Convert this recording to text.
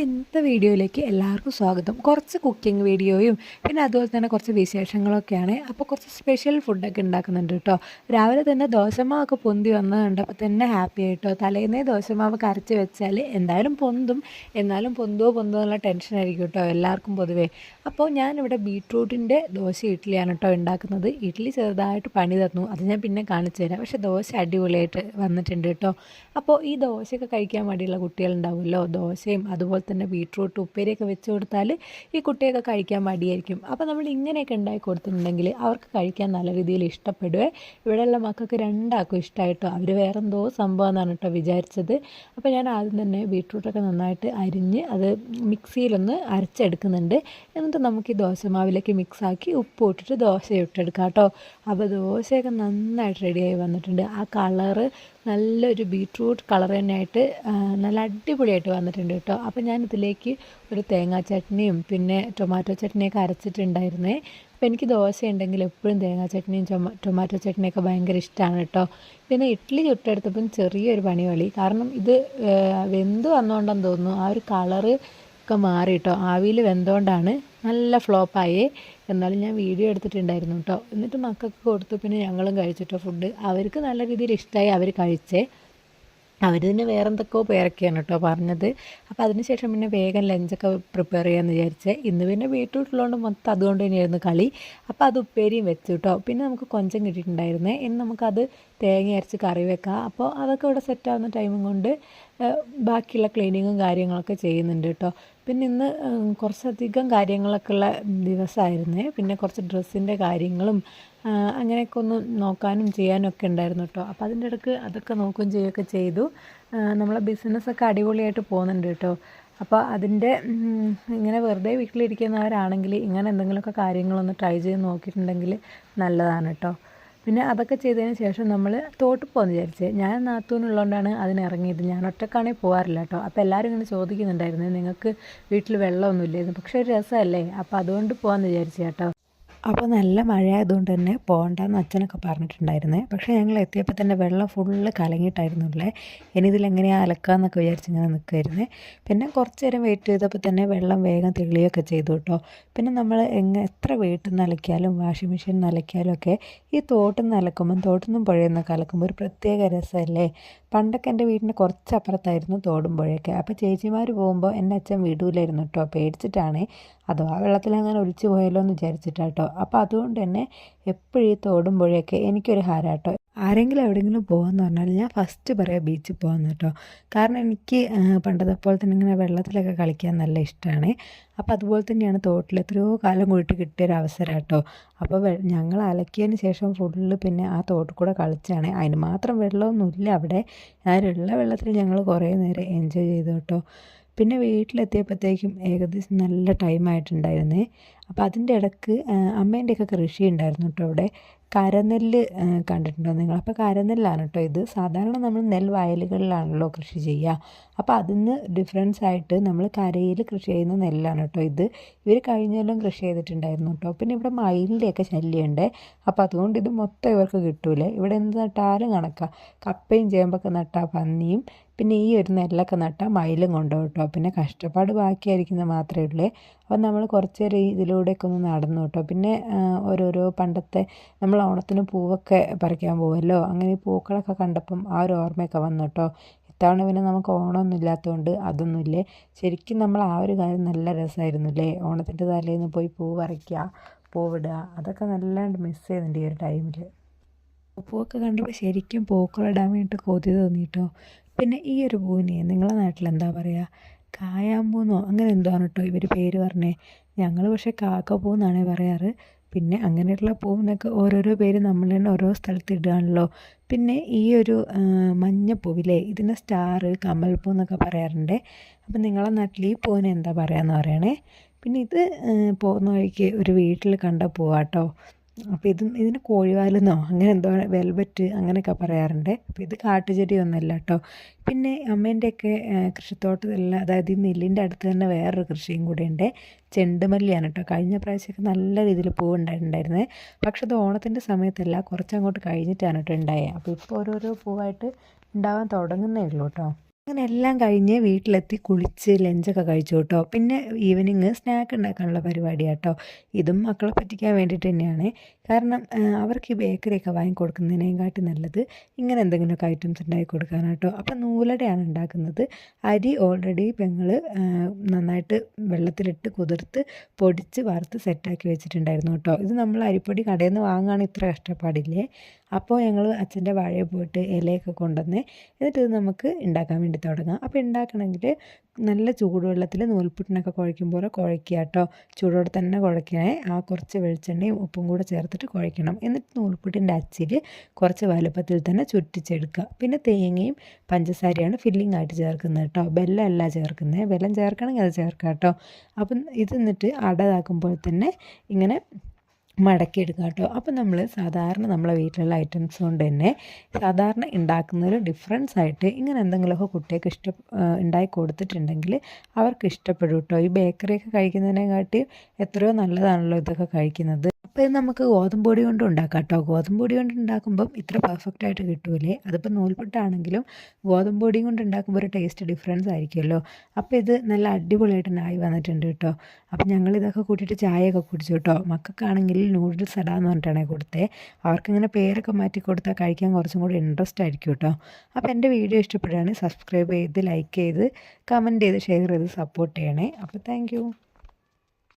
അപ്പോൾ ഇന്നത്തെ വീഡിയോയിലേക്ക് എല്ലാവർക്കും സ്വാഗതം. കുറച്ച് കുക്കിംഗ് വീഡിയോയും പിന്നെ അതുപോലെ തന്നെ കുറച്ച് വിശേഷങ്ങളൊക്കെയാണ്. അപ്പോൾ കുറച്ച് സ്പെഷ്യൽ ഫുഡൊക്കെ ഉണ്ടാക്കുന്നുണ്ട് കേട്ടോ. രാവിലെ തന്നെ ദോശമാവൊക്കെ പൊന്തി വന്നത് കണ്ടപ്പോൾ തന്നെ ഹാപ്പി ആയിട്ടോ? തലേന്നേ ദോശമാവ് കരച്ച് വെച്ചാൽ എന്തായാലും പൊന്തും. എന്നാലും പൊന്തോ പൊന്തുവോ എന്നുള്ള ടെൻഷനായിരിക്കും കേട്ടോ എല്ലാവർക്കും പൊതുവേ. അപ്പോൾ ഞാനിവിടെ ബീട്രൂട്ടിന്റെ ദോശ ഇഡ്ഡലിയാണ് കേട്ടോ ഉണ്ടാക്കുന്നത്. ഇഡ്ഡലി ചെറുതായിട്ട് പണി തന്നു. അത് ഞാൻ പിന്നെ കാണിച്ചു തരാം. പക്ഷേ ദോശ അടിപൊളിയായിട്ട് വന്നിട്ടുണ്ട് കേട്ടോ. അപ്പോൾ ഈ ദോശയൊക്കെ കഴിക്കാൻ വേണ്ടിയുള്ള കുട്ടികളുണ്ടാവുമല്ലോ? ദോശയും അതുപോലെ തന്നെ ബീട്രൂട്ട് ഉപ്പേരിയൊക്കെ വെച്ച് കൊടുത്താൽ ഈ കുട്ടിയൊക്കെ കഴിക്കാൻ മടിയായിരിക്കും. അപ്പോൾ നമ്മൾ ഇങ്ങനെയൊക്കെ ഉണ്ടാക്കി കൊടുത്തിട്ടുണ്ടെങ്കിൽ അവർക്ക് കഴിക്കാൻ നല്ല രീതിയിൽ ഇഷ്ടപ്പെടുവേ. ഇവിടെയുള്ള മക്കൾക്ക് രണ്ടാൾക്കും ഇഷ്ടമായിട്ടോ അവർ വേറെന്തോ സംഭവം എന്നാണ് കേട്ടോ വിചാരിച്ചത്. അപ്പോൾ ഞാൻ ആദ്യം തന്നെ ബീട്രൂട്ടൊക്കെ നന്നായിട്ട് അരിഞ്ഞ് അത് മിക്സിയിലൊന്ന് അരച്ചെടുക്കുന്നുണ്ട്. എന്നിട്ട് നമുക്ക് ഈ ദോശമാവിലേക്ക് മിക്സാക്കി ഉപ്പ് ഇട്ടിട്ട് ദോശ ഇട്ടെടുക്കാം കേട്ടോ. അപ്പോൾ ദോശയൊക്കെ നന്നായിട്ട് റെഡിയായി വന്നിട്ടുണ്ട്. ആ കളറ് നല്ലൊരു ബീട്രൂട്ട് കളർ തന്നെയായിട്ട് നല്ല അടിപൊളിയായിട്ട് വന്നിട്ടുണ്ട് കേട്ടോ. അപ്പോൾ ഞാൻ ഇതിലേക്ക് ഒരു തേങ്ങാ ചട്നിയും പിന്നെ ടൊമാറ്റോ ചട്നിയൊക്കെ അരച്ചിട്ടുണ്ടായിരുന്നേ. അപ്പോൾ എനിക്ക് ദോശ ഉണ്ടെങ്കിൽ എപ്പോഴും തേങ്ങാ ചട്നിയും ടൊമാറ്റോ ചട്നിയൊക്കെ ഭയങ്കര ഇഷ്ടമാണ് കേട്ടോ. പിന്നെ ഇഡ്ഡലി ചുട്ടെടുത്തപ്പം ചെറിയൊരു പണിവളി കാരണം ഇത് വെന്ത് വന്നുകൊണ്ടെന്ന് തോന്നുന്നു. ആ ഒരു കളറ് ഒക്കെ മാറി കേട്ടോ ആവിയിൽ വെന്തുകൊണ്ടാണ് നല്ല ഫ്ലോപ്പായേ എന്നാലും ഞാൻ വീഡിയോ എടുത്തിട്ടുണ്ടായിരുന്നു കേട്ടോ എന്നിട്ട് മക്കൾക്ക് കൊടുത്തു. പിന്നെ ഞങ്ങളും കഴിച്ചിട്ടോ ഫുഡ് അവർക്ക് നല്ല രീതിയിൽ ഇഷ്ടമായി അവർ കഴിച്ചേ. അവർ തന്നെ വേറെ എന്തൊക്കെയോ പേരൊക്കെയാണ് കേട്ടോ പറഞ്ഞത്. അപ്പോൾ അതിനുശേഷം പിന്നെ വേഗം ലഞ്ചൊക്കെ പ്രിപ്പയർ ചെയ്യാമെന്ന് വിചാരിച്ചേ. ഇന്ന് പിന്നെ വീട്ടിലുള്ളതുകൊണ്ട് മൊത്തം അതുകൊണ്ട് തന്നെയായിരുന്നു കളി. അപ്പോൾ അത് ഉപ്പേരിയും വെച്ചു കേട്ടോ പിന്നെ നമുക്ക് കൊഞ്ചം കിട്ടിയിട്ടുണ്ടായിരുന്നേ. ഇനി നമുക്കത് തേങ്ങ അരച്ച് കറി വെക്കാം. അപ്പോൾ അതൊക്കെ ഇവിടെ സെറ്റാവുന്ന ടൈമും കൊണ്ട് ബാക്കിയുള്ള ക്ലീനിങ്ങും കാര്യങ്ങളൊക്കെ ചെയ്യുന്നുണ്ട് കേട്ടോ പിന്നെ ഇന്ന് കുറച്ചധികം കാര്യങ്ങളൊക്കെ ഉള്ള ദിവസമായിരുന്നേ. പിന്നെ കുറച്ച് ഡ്രസ്സിന്റെ കാര്യങ്ങളും അങ്ങനെയൊക്കെ ഒന്ന് നോക്കാനും ചെയ്യാനും ഒക്കെ ഉണ്ടായിരുന്നു കേട്ടോ. അപ്പോൾ അതിന്റെ ഇടയ്ക്ക് അതൊക്കെ നോക്കുകയും ചെയ്യുകയൊക്കെ ചെയ്തു. നമ്മളെ ബിസിനസ്സൊക്കെ അടിപൊളിയായിട്ട് പോകുന്നുണ്ട് കേട്ടോ. അപ്പോൾ അതിന്റെ ഇങ്ങനെ വെറുതെ വീട്ടിലിരിക്കുന്നവരാണെങ്കിൽ ഇങ്ങനെ എന്തെങ്കിലുമൊക്കെ കാര്യങ്ങളൊന്ന് ട്രൈ ചെയ്ത് നോക്കിയിട്ടുണ്ടെങ്കിൽ നല്ലതാണ് കേട്ടോ. പിന്നെ അതൊക്കെ ചെയ്തതിന് ശേഷം നമ്മൾ തോട്ട് പോകുമെന്ന് വിചാരിച്ച്. ഞാൻ നാത്തൂനുള്ളതുകൊണ്ടാണ് അതിന് ഇറങ്ങിയത് ഞാൻ ഒറ്റക്കാണേ പോകാറില്ല കേട്ടോ അപ്പോൾ എല്ലാവരും ഇങ്ങനെ ചോദിക്കുന്നുണ്ടായിരുന്നു. നിങ്ങൾക്ക് വീട്ടിൽ വെള്ളമൊന്നുമില്ലായിരുന്നു. പക്ഷേ ഒരു രസമല്ലേ? അപ്പോൾ അതുകൊണ്ട് പോകാമെന്ന് വിചാരിച്ചു കേട്ടോ അപ്പോൾ നല്ല മഴയായതുകൊണ്ട് തന്നെ പോകണ്ടെന്ന് അച്ഛനൊക്കെ പറഞ്ഞിട്ടുണ്ടായിരുന്നേ. പക്ഷേ ഞങ്ങൾ എത്തിയപ്പോൾ തന്നെ വെള്ളം ഫുള്ള് കലങ്ങിയിട്ടായിരുന്നുള്ളേ ഇനി ഇതിലെങ്ങനെയാണ് അലക്കാമെന്നൊക്കെ വിചാരിച്ച് ഇങ്ങനെ നിൽക്കുമായിരുന്നേ പിന്നെ കുറച്ച് നേരം വെയിറ്റ് ചെയ്തപ്പോൾ തന്നെ വെള്ളം വേഗം തെളിയൊക്കെ ചെയ്തു കേട്ടോ. പിന്നെ നമ്മൾ എങ്ങനെ എത്ര വീട്ടിൽ നിന്ന് അലക്കിയാലും വാഷിംഗ് മെഷീൻ അലക്കിയാലും ഒക്കെ ഈ തോട്ടിൽ നിന്ന് അലക്കുമ്പം തോട്ടിൽ നിന്നും പുഴയിൽ നിന്നൊക്കെ അലക്കുമ്പോൾ ഒരു പ്രത്യേക രസമല്ലേ? പണ്ടൊക്കെ എന്റെ വീടിന്റെ കുറച്ച് അപ്പുറത്തായിരുന്നു തോടും പുഴയൊക്കെ. അപ്പോൾ ചേച്ചിമാർ പോകുമ്പോൾ എന്റെ അച്ഛൻ വിടൂലായിരുന്നു കേട്ടോ. പേടിച്ചിട്ടാണ്. അഥവാ വെള്ളത്തിൽ അങ്ങനെ ഒലിച്ചു പോയല്ലോ എന്ന് വിചാരിച്ചിട്ടാട്ടോ അപ്പോൾ അതുകൊണ്ട് തന്നെ എപ്പോഴും ഈ തോടും പുഴയൊക്കെ എനിക്കൊരു ഹാരാട്ടോ ആരെങ്കിലും എവിടെയെങ്കിലും പോകാമെന്ന് പറഞ്ഞാൽ ഞാൻ ഫസ്റ്റ് പറയാം ബീച്ചിൽ പോകാമെന്ന് കേട്ടോ കാരണം എനിക്ക് പണ്ടത്തെ പോലെ തന്നെ ഇങ്ങനെ വെള്ളത്തിലൊക്കെ കളിക്കാൻ നല്ല ഇഷ്ടമാണ് അപ്പോൾ അതുപോലെ തന്നെയാണ് തോട്ടിൽ എത്രയോ കാലം കൂടിയിട്ട് കിട്ടിയൊരു അവസരം കേട്ടോ അപ്പോൾ ഞങ്ങൾ അലക്കിയതിന് ശേഷം ഫുള്ള് പിന്നെ ആ തോട്ടിൽ കൂടെ കളിച്ചാണ്. അതിന് മാത്രം വെള്ളമൊന്നുമില്ല. അവിടെ ഞാനുള്ള വെള്ളത്തിൽ ഞങ്ങൾ കുറേ നേരം എൻജോയ് ചെയ്തു കേട്ടോ പിന്നെ വീട്ടിലെത്തിയപ്പോഴത്തേക്കും ഏകദേശം നല്ല ടൈം ആയിട്ടുണ്ടായിരുന്നേ. അപ്പോൾ അതിന്റെ ഇടയ്ക്ക് അമ്മേന്റെയൊക്കെ കൃഷി ഉണ്ടായിരുന്നു കേട്ടോ അവിടെ. കരനെല്ല് കണ്ടിട്ടുണ്ടോ നിങ്ങൾ? അപ്പോൾ കരനെല്ലാണ് കേട്ടോ ഇത്. സാധാരണ നമ്മൾ നെൽ വയലുകളിലാണല്ലോ കൃഷി ചെയ്യുക അപ്പോൾ അതിന് ഡിഫറൻസ് ആയിട്ട് നമ്മൾ കരയിൽ കൃഷി ചെയ്യുന്ന നെല്ലാണ് കേട്ടോ ഇത്. ഇവർ കഴിഞ്ഞ കൃഷി ചെയ്തിട്ടുണ്ടായിരുന്നു കേട്ടോ പിന്നെ ഇവിടെ മയിലിന്റെയൊക്കെ ശല്യമുണ്ട്. അപ്പോൾ അതുകൊണ്ട് ഇത് മൊത്തം ഇവർക്ക് കിട്ടൂലേ. ഇവിടെ എന്ത് നട്ടാലും കണക്കാം കപ്പയും ചേമ്പൊക്കെ നട്ടാൽ പന്നിയും പിന്നെ ഈ ഒരു നെല്ലൊക്കെ നട്ടാൽ മയിലും കൊണ്ടുപോകും കേട്ടോ പിന്നെ കഷ്ടപ്പാട് ബാക്കിയായിരിക്കുന്നത് മാത്രമേ ഉള്ളൂ. അപ്പം നമ്മൾ കുറച്ച് നേരം ഇതിലൂടെയൊക്കെ ഒന്ന് നടന്നു കേട്ടോ പിന്നെ ഓരോരോ പണ്ടത്തെ നമ്മൾ ഓണത്തിന് പൂവൊക്കെ പറിക്കാൻ പോകുമല്ലോ അങ്ങനെ ഈ പൂക്കളൊക്കെ കണ്ടപ്പം ആ ഒരു ഓർമ്മയൊക്കെ വന്നു കേട്ടോ ഇത്തവണ പിന്നെ നമുക്ക് ഓണമൊന്നും ഇല്ലാത്തതുകൊണ്ട് അതൊന്നുമില്ലേ. ശരിക്കും നമ്മൾ ആ ഒരു കാര്യം നല്ല രസമായിരുന്നു അല്ലേ ഓണത്തിന്റെ തലേന്ന് പോയി പൂ പറിക്കുക പൂവിടുക അതൊക്കെ നല്ലാണ്ട് മിസ് ചെയ്യുന്നുണ്ട് ഈ ഒരു ടൈമിൽ പൂവൊക്കെ കണ്ടപ്പോൾ ശരിക്കും പൂക്കളിടാൻ വേണ്ടിയിട്ട് കൊതി തോന്നിയിട്ടോ പിന്നെ ഈ ഒരു പൂവിനെ നിങ്ങളെ നാട്ടിൽ എന്താ പറയുക കായാമ്പൂന്നോ? അങ്ങനെ എന്തോ ആണ് കേട്ടോ ഇവർ പേര് പറഞ്ഞേ? ഞങ്ങൾ പക്ഷേ കാക്കപ്പൂ എന്നാണ് പറയാറ്. പിന്നെ അങ്ങനെയുള്ള പൂവിനൊക്കെ ഓരോരോ പേര് നമ്മൾ തന്നെ ഓരോ സ്ഥലത്ത് ഇടുകയാണല്ലോ പിന്നെ ഈ ഒരു മഞ്ഞപ്പൂവില്ലേ? ഇതിന് സ്റ്റാർ കമൽപ്പൂ എന്നൊക്കെ പറയാറുണ്ട്. അപ്പം നിങ്ങളെ നാട്ടിൽ ഈ പൂവിന് എന്താ പറയുക എന്ന് പറയണേ? പിന്നെ ഇത് പോകുന്ന വഴിക്ക് ഒരു വീട്ടിൽ കണ്ട പൂവാട്ടോ. അപ്പോൾ ഇത് ഇതിന് കോഴിവാലെന്നോ അങ്ങനെ എന്തോ വെൽവെറ്റ് അങ്ങനെയൊക്കെ പറയാറുണ്ട്. അപ്പോൾ ഇത് കാട്ടുചെടിയൊന്നുമല്ല കേട്ടോ പിന്നെ അമ്മേന്റെയൊക്കെ കൃഷിത്തോട്ടത്തിലുള്ള അതായത് ഈ നെല്ലിന്റെ അടുത്ത് തന്നെ വേറൊരു കൃഷിയും കൂടെ ഉണ്ട്. ചെണ്ടുമല്ലിയാണ് കേട്ടോ കഴിഞ്ഞ പ്രാവശ്യമൊക്കെ നല്ല രീതിയിൽ പൂവ് ഉണ്ടായിട്ടുണ്ടായിരുന്നത് പക്ഷെ അത് ഓണത്തിന്റെ സമയത്തല്ല കുറച്ചങ്ങോട്ട് കഴിഞ്ഞിട്ടാണ് കേട്ടോ ഉണ്ടായത് അപ്പോൾ ഇപ്പോൾ ഓരോരോ പൂവായിട്ട് ഉണ്ടാവാൻ തുടങ്ങുന്നേ ഉള്ളൂ കേട്ടോ അങ്ങനെ എല്ലാം കഴിഞ്ഞ് വീട്ടിലെത്തി കുളിച്ച് ലഞ്ചൊക്കെ കഴിച്ചു കേട്ടോ. പിന്നെ ഈവനിങ് സ്നാക്ക് ഉണ്ടാക്കാനുള്ള പരിപാടിയാട്ടോ. ഇതും മക്കളെ പറ്റിക്കാൻ വേണ്ടിയിട്ട് തന്നെയാണ്. കാരണം അവർക്ക് ഈ ബേക്കറിയൊക്കെ വാങ്ങി കൊടുക്കുന്നതിനേക്കാട്ടി നല്ലത് ഇങ്ങനെ എന്തെങ്കിലുമൊക്കെ ഐറ്റംസ് ഉണ്ടാക്കി കൊടുക്കാനാണ് അപ്പം നൂലടയാണ് ഉണ്ടാക്കുന്നത്. അരി ഓൾറെഡി പെങ്ങൾ നന്നായിട്ട് വെള്ളത്തിലിട്ട് കുതിർത്ത് പൊടിച്ച് വറുത്ത് സെറ്റാക്കി വെച്ചിട്ടുണ്ടായിരുന്നു കേട്ടോ. ഇത് നമ്മൾ അരിപ്പൊടി കടയിൽ നിന്ന് വാങ്ങുകയാണ് ഇത്ര കഷ്ടപ്പാടില്ലേ? അപ്പോൾ ഞങ്ങൾ അച്ഛന്റെ വാഴയിൽ പോയിട്ട് ഇലയൊക്കെ കൊണ്ടുവന്ന് എന്നിട്ട് ഇത് നമുക്ക് ഉണ്ടാക്കാൻ വേണ്ടി തുടങ്ങാം. അപ്പോൾ ഉണ്ടാക്കണമെങ്കിൽ നല്ല ചൂടുവെള്ളത്തിൽ നൂൽപുട്ടിനൊക്കെ കുഴയ്ക്കും പോലെ കുഴയ്ക്കുക കേട്ടോ. ചൂടോടെ തന്നെ കുഴയ്ക്കണേ ആ കുറച്ച് വെളിച്ചെണ്ണയും ഉപ്പും കൂടെ ചേർത്തിട്ട് കുഴയ്ക്കണം. എന്നിട്ട് നൂൽപുട്ടിന്റെ അച്ചിൽ കുറച്ച് വലുപ്പത്തിൽ തന്നെ ചുറ്റിച്ചെടുക്കുക. പിന്നെ തേങ്ങയും പഞ്ചസാരയാണ് ഫില്ലിംഗ് ആയിട്ട് ചേർക്കുന്നത് കേട്ടോ. ബെല്ലമല്ല ചേർക്കുന്നത്. ബെല്ലം ചേർക്കണമെങ്കിൽ അത് ചേർക്കാം കേട്ടോ. അപ്പം ഇത് എന്നിട്ട് അടതാക്കുമ്പോൾ തന്നെ ഇങ്ങനെ മടക്കിയെടുക്കുക കേട്ടോ. അപ്പോൾ നമ്മൾ സാധാരണ നമ്മളെ വീട്ടിലുള്ള ഐറ്റംസ് കൊണ്ട് തന്നെ സാധാരണ ഉണ്ടാക്കുന്നതിൽ ഡിഫറൻസ് ആയിട്ട് ഇങ്ങനെ എന്തെങ്കിലുമൊക്കെ കുട്ടികൾക്ക് ഇഷ്ടം ഉണ്ടാക്കി കൊടുത്തിട്ടുണ്ടെങ്കിൽ അവർക്ക് ഇഷ്ടപ്പെടും കേട്ടോ. ഈ ബേക്കറിയൊക്കെ കഴിക്കുന്നതിനെക്കാട്ടി എത്രയോ നല്ലതാണല്ലോ ഇതൊക്കെ കഴിക്കുന്നത്. അപ്പോൾ ഇത് നമുക്ക് ഗോതമ്പ് പൊടി കൊണ്ട് ഉണ്ടാക്കാം കേട്ടോ ഗോതമ്പ് പൊടി കൊണ്ട് ഉണ്ടാക്കുമ്പം ഇത്ര പെർഫെക്റ്റ് ആയിട്ട് കിട്ടൂലേ? അതിപ്പോൾ നൂൽപുട്ടാണെങ്കിലും ഗോതമ്പ് പൊടിയും കൊണ്ട് ഉണ്ടാക്കുമ്പോൾ ഒരു ടേസ്റ്റ് ഡിഫറൻസ് ആയിരിക്കുമല്ലോ. അപ്പോൾ ഇത് നല്ല അടിപൊളിയായിട്ട് നായി വന്നിട്ടുണ്ട് കേട്ടോ. അപ്പോൾ ഞങ്ങൾ ഇതൊക്കെ കൂട്ടിയിട്ട് ചായയൊക്കെ കുടിച്ചു കേട്ടോ. മക്കൾക്കാണെങ്കിൽ നൂഡിൽസ് ഇടാന്ന് പറഞ്ഞിട്ടാണ് കൊടുത്തത് അവർക്കിങ്ങനെ പേരൊക്കെ മാറ്റി കൊടുത്താൽ കഴിക്കാൻ കുറച്ചും കൂടി ഇൻട്രസ്റ്റ് ആയിരിക്കും കേട്ടോ. അപ്പോൾ എന്റെ വീഡിയോ ഇഷ്ടപ്പെടുകയാണെങ്കിൽ സബ്സ്ക്രൈബ് ചെയ്ത് ലൈക്ക് ചെയ്ത് കമന്റ് ചെയ്ത് ഷെയർ ചെയ്ത് സപ്പോർട്ട് ചെയ്യണേ. അപ്പോൾ താങ്ക്